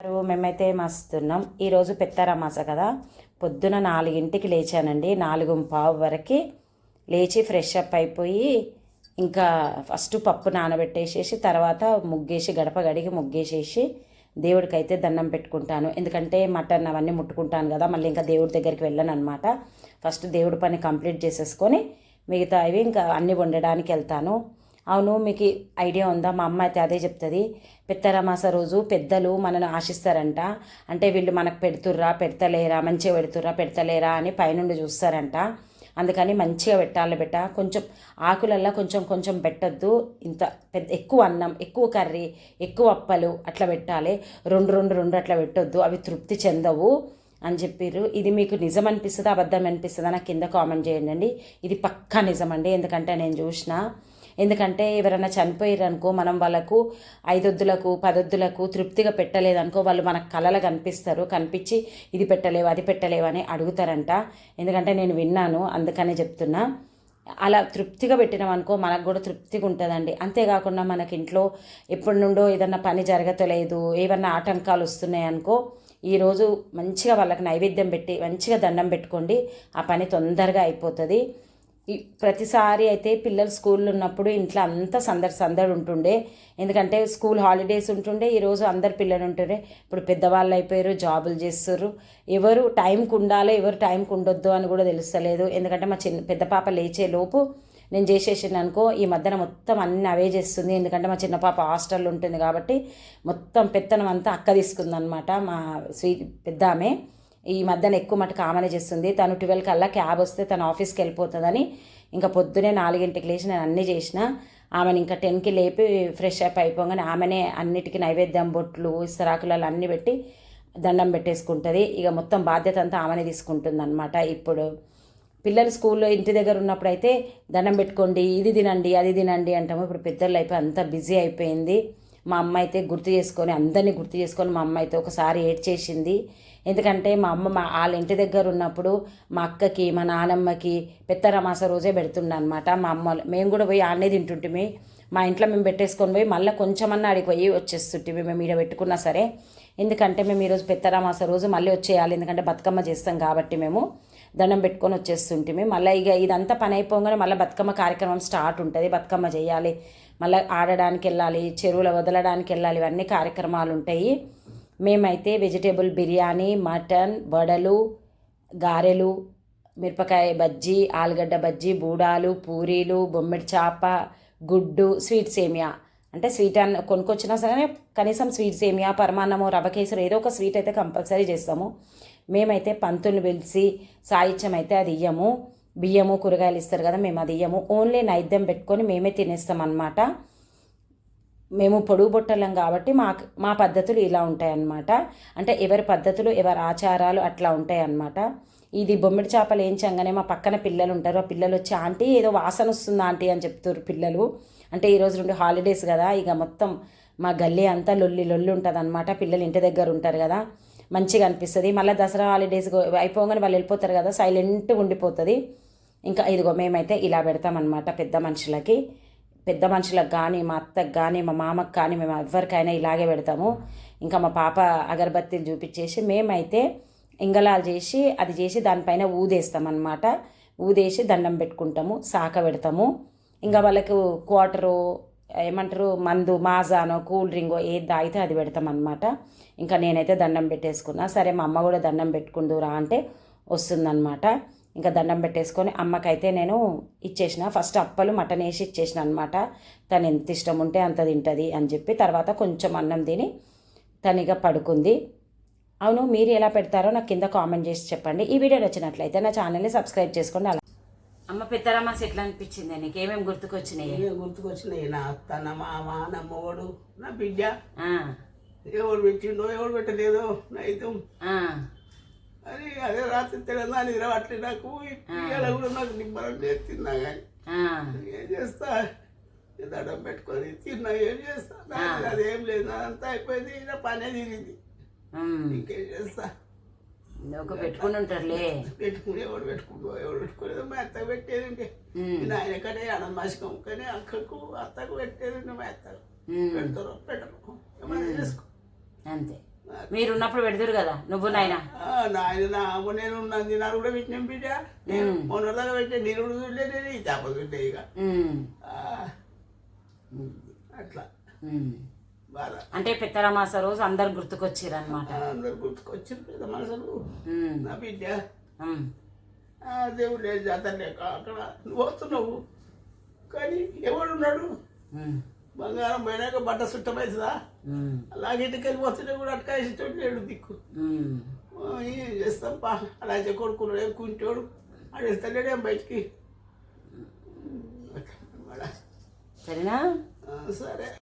మేమైతే మస్తున్నాం. ఈరోజు పెత్తరమాస కదా. పొద్దున నాలుగింటికి లేచానండి. నాలుగు పావు వరకు లేచి ఫ్రెష్ అప్ అయిపోయి ఇంకా ఫస్ట్ పప్పు నానబెట్టేసేసి తర్వాత ముగ్గేసి గడప గడిగి ముగ్గేసేసి దేవుడికైతే దండం పెట్టుకుంటాను. ఎందుకంటే మటన్ అవన్నీ ముట్టుకుంటాను కదా. మళ్ళీ ఇంకా దేవుడి దగ్గరికి వెళ్ళను అనమాట ఫస్ట్ దేవుడి పని కంప్లీట్ చేసేసుకొని మిగతా అవి ఇంకా అన్నీ వండడానికి వెళ్తాను. అవును మీకు ఐడియా ఉందా? మా అమ్మ అయితే అదే చెప్తుంది. పిత్తరమాస రోజు పెద్దలు మనల్ని ఆశిస్తారంట. అంటే వీళ్ళు మనకు పెడుతుర్రా పెడతలేరా మంచిగా పెడుతుర్రా పెడతలేరా అని పైనుండి చూస్తారంట. అందుకని మంచిగా పెట్టాలి బిడ్డ కొంచెం ఆకులల్లో కొంచెం కొంచెం పెట్టద్దు. ఇంత పెద్ద ఎక్కువ అన్నం ఎక్కువ కర్రీ ఎక్కువ అప్పలు అట్లా పెట్టాలి. రెండు రెండు రెండు అట్లా పెట్టొద్దు. అవి తృప్తి చెందవు అని చెప్పారు ఇది మీకు నిజం అనిపిస్తుందా? అబద్ధం అనిపిస్తుందా? నాకు కింద కామెంట్ చేయండి ఇది పక్కా నిజం అండి. ఎందుకంటే నేను చూసిన ఎందుకంటే ఎవరైనా చనిపోయారు అనుకో మనం వాళ్ళకు ఐదొద్దులకు పదొద్దులకు తృప్తిగా పెట్టలేదనుకో వాళ్ళు మనకు కళలు కనిపిస్తారు. కనిపించి ఇది పెట్టలేవు అది పెట్టలేవు అని అడుగుతారంట. ఎందుకంటే నేను విన్నాను అందుకనే చెప్తున్నా. అలా తృప్తిగా పెట్టినాం అనుకో మనకు కూడా తృప్తిగా ఉంటుందండి. అంతేకాకుండా మనకి ఇంట్లో ఎప్పటి నుండో ఏదన్నా పని జరగతలేదు ఏమన్నా ఆటంకాలు వస్తున్నాయి అనుకో ఈరోజు మంచిగా వాళ్ళకి నైవేద్యం పెట్టి మంచిగా దండం పెట్టుకోండి ఆ పని తొందరగా అయిపోతుంది. ప్రతిసారి అయితే పిల్లలు స్కూల్లో ఉన్నప్పుడు ఇంట్లో అంతా సందడి సందడి ఉంటుండే. ఎందుకంటే స్కూల్ హాలిడేస్ ఉంటుండే ఈరోజు అందరు పిల్లలు ఉంటుండే. ఇప్పుడు పెద్దవాళ్ళు అయిపోయారు జాబులు చేస్తారు. ఎవరు టైంకి ఉండాలో ఎవరు టైంకి ఉండొద్దు అని కూడా తెలుస్తలేదు. ఎందుకంటే మా చిన్న పెద్ద పాప లేచే లోపు నేను చేసేసాను అనుకో ఈ మధ్యన మొత్తం అన్ని అవే చేస్తుంది. ఎందుకంటే మా చిన్న పాప హాస్టల్లో ఉంటుంది కాబట్టి మొత్తం పెత్తనం అంతా అక్క తీసుకుందనమాట మా స్వీట్ పెద్ద ఆమె ఈ మధ్యన ఎక్కువ మటుకు ఆమెనే చేస్తుంది. తను ట్వెల్వ్ కల్లా క్యాబ్ వస్తే తను ఆఫీస్కి వెళ్ళిపోతుందని ఇంకా పొద్దునే నాలుగింటికి లేచి నేను అన్నీ చేసిన. ఆమెను ఇంకా టెన్కి లేపి ఫ్రెష్ అప్ అయిపోగానే ఆమెనే అన్నిటికీ నైవేద్యం బొట్లు ఇస్తరాకులలో అన్నీ పెట్టి దండం పెట్టేసుకుంటుంది. ఇక మొత్తం బాధ్యత అంతా ఆమెనే తీసుకుంటుంది అనమాట ఇప్పుడు. పిల్లలు స్కూల్లో ఇంటి దగ్గర ఉన్నప్పుడు అయితే దండం పెట్టుకోండి ఇది తినండి అది తినండి అంటాము. ఇప్పుడు పెద్దలు అయిపోయి అంతా బిజీ అయిపోయింది. మా అమ్మ అయితే గుర్తు చేసుకొని అందరినీ గుర్తు చేసుకొని మా అమ్మ అయితే ఒకసారి ఏడ్చేసింది. ఎందుకంటే మా అమ్మ మా వాళ్ళ ఇంటి దగ్గర ఉన్నప్పుడు మా అక్కకి మా నానమ్మకి పెత్తరమాస రోజే పెడుతుండే అనమాట మా అమ్మ మేము కూడా పోయి ఆడనే తింటుంటిమి. మా ఇంట్లో మేము పెట్టేసుకొని పోయి మళ్ళీ కొంచెమన్నా ఆడికి పోయి వచ్చేస్తుంటిమి మేము ఈడ పెట్టుకున్నా సరే. ఎందుకంటే మేము ఈరోజు పెత్తరామాస రోజు మళ్ళీ వచ్చేయాలి. ఎందుకంటే బతుకమ్మ చేస్తాం కాబట్టి మేము. దండం పెట్టుకొని వచ్చేస్తుంటిమి. మళ్ళీ ఇక ఇదంతా పని అయిపోగానే మళ్ళీ బతుకమ్మ కార్యక్రమం స్టార్ట్ ఉంటుంది. బతుకమ్మ చేయాలి. మళ్ళీ ఆడడానికి వెళ్ళాలి. చెరువులో వదలడానికి వెళ్ళాలి. ఇవన్నీ కార్యక్రమాలు ఉంటాయి. మేమైతే వెజిటేబుల్ బిర్యానీ మటన్ వడలు గారెలు మిరపకాయ బజ్జీ ఆలుగడ్డ బజ్జీ బూడాలు పూరీలు బొమ్మిడి చేప గుడ్డు స్వీట్ సేమియా. అంటే స్వీట్ అన్న కొనుక్కొచ్చినా సరే కనీసం స్వీట్ సేమియా పరమాన్నము రవ్వ కేసరి ఏదో ఒక స్వీట్ అయితే కంపల్సరీ చేస్తాము. మేమైతే పంతులు పిలిచి సాయిత్యం అయితే అది ఇయ్యము. బియ్యము కూరగాయలు ఇస్తారు కదా మేము అది ఇయ్యము. ఓన్లీ నైద్యం పెట్టుకొని మేమే తినేస్తాం అన్నమాట మేము పొడుగు బొట్టలం కాబట్టి మా మా పద్ధతులు ఇలా ఉంటాయన్నమాట. అంటే ఎవరి పద్ధతులు ఎవరి ఆచారాలు అట్లా ఉంటాయన్నమాట. ఇది బొమ్మిడి చేపలు ఏంచంగానే మా పక్కన పిల్లలు ఉంటారు. ఆ పిల్లలు వచ్చి ఆంటీ ఏదో వాసన వస్తుంది ఆంటీ అని చెప్తారు పిల్లలు. అంటే ఈరోజు రెండు హాలిడేస్ కదా ఇక మొత్తం మా గల్లీ అంతా లొల్లి లొల్లి ఉంటుంది అనమాట పిల్లలు ఇంటి దగ్గర ఉంటారు కదా. మంచిగా అనిపిస్తుంది. మళ్ళీ దసరా హాలిడేస్ అయిపోగానే వాళ్ళు వెళ్ళిపోతారు కదా సైలెంట్గా ఉండిపోతుంది. ఇంకా ఇదిగో మేమైతే ఇలా పెడతామన్నమాట పెద్ద మనుషులకి. పెద్ద మనుషులకు కానీ మా అత్తకు కానీ మా మామకు కానీ మేము ఎవరికైనా ఇలాగే పెడతాము. ఇంకా మా పాప అగరబత్తీలు చూపించేసి మేమైతే ఇంగలాలు చేసి అది చేసి దానిపైన ఊదేస్తామన్నమాట. ఊదేసి దండం పెట్టుకుంటాము సాక పెడతాము. ఇంకా వాళ్ళకు క్వార్టరు ఏమంటారు మందు మాజానో కూల్ డ్రింకో ఏది తాగితే అది పెడతాం అనమాట ఇంకా నేనైతే దండం పెట్టేసుకున్నా. సరే మా అమ్మ కూడా దండం పెట్టుకుందురా అంటే వస్తుందన్నమాట. ఇంకా దండం పెట్టేసుకొని అమ్మకైతే నేను ఇచ్చేసిన. ఫస్ట్ అప్పలు మటన్ వేసి ఇచ్చేసిన అనమాట తను ఎంత ఇష్టం ఉంటే అంత తింటుంది అని చెప్పి తర్వాత కొంచెం అన్నం తిని తనిగా పడుకుంది. అవును మీరు ఎలా పెడతారో నాకు కింద కామెంట్ చేసి చెప్పండి. ఈ వీడియో నచ్చినట్లయితే నా ఛానల్ని సబ్స్క్రైబ్ చేసుకోండి. అలా అమ్మ పెద్దరమాస ఎట్లా అనిపించింది. నీకు ఏమేమి గుర్తుకొచ్చినాయి? ఇక గుర్తుకొచ్చినాయి? నా అత్త నా మామ నా మొగడు నా బిడ్డ. ఆ, ఎవరు పెట్టిండో ఎవరు పెట్టలేదో నైతం. ఆ, అని అదే రాత్రి తెలంగాణ నిద్రపట్లే నాకు. ఇవాళ కూడా నాకు నిమ్మలం లేదు తిన్నా కానీ ఆ, ఏం చేస్తా? ఈ దండం పెట్టుకొని తిన్నా ఏం చేస్తా? అదేం లేదు నాదంతా అయిపోయింది నా పనే తిరిగింది. ఉమ్. ఇంకేం చేస్తా? ఒక పెట్టుకుని ఉంటారులే పెట్టుకుని ఎవడు పెట్టుకుంటూ ఎవడు పెట్టుకోలేదు. మా అత్త పెట్టేదండి. నాయన కడే అన్నమాసికం కానీ అక్కకు అత్తకు పెట్టేదండి మా అత్తకు. పెడతారు పెట్టరు. ఏమైనా చేసుకో. అంతే. మీరున్నప్పుడు పెడదురు కదా నువ్వు నాయన. నాయన నేను ఉన్నాను తిన్నాను కూడా పెట్టినాం బిడ్డ. నేను మొన్న దాకా పెట్టే నేను కూడా చూడలేదు ఈ చేప చూడే ఇక. అట్లా. అంటే పెత్తరమాస రోజు అందరు గుర్తుకొచ్చిరనమాట ఆ, అందరు గుర్తుకొచ్చిన పెద్ద మనసులు నా బిడ్డ. దేవుడు లేదు జాతర లేక అక్కడ నువ్వు వస్తున్నావు. కానీ ఎవడున్నాడు? బంగారం పోయినాక బట్ట సుట్టమవుతుందా అలాగే ఇంటికి వెళ్ళిపోతుంటే కూడా అటకాసేటోడు లేడు దిక్కు. ఏం చేస్తాం? పా అలా కొడుకున్నాడు ఏం కుంటోడు ఆడేస్తాడు ఏం బయటికి? సరేనా? సరే.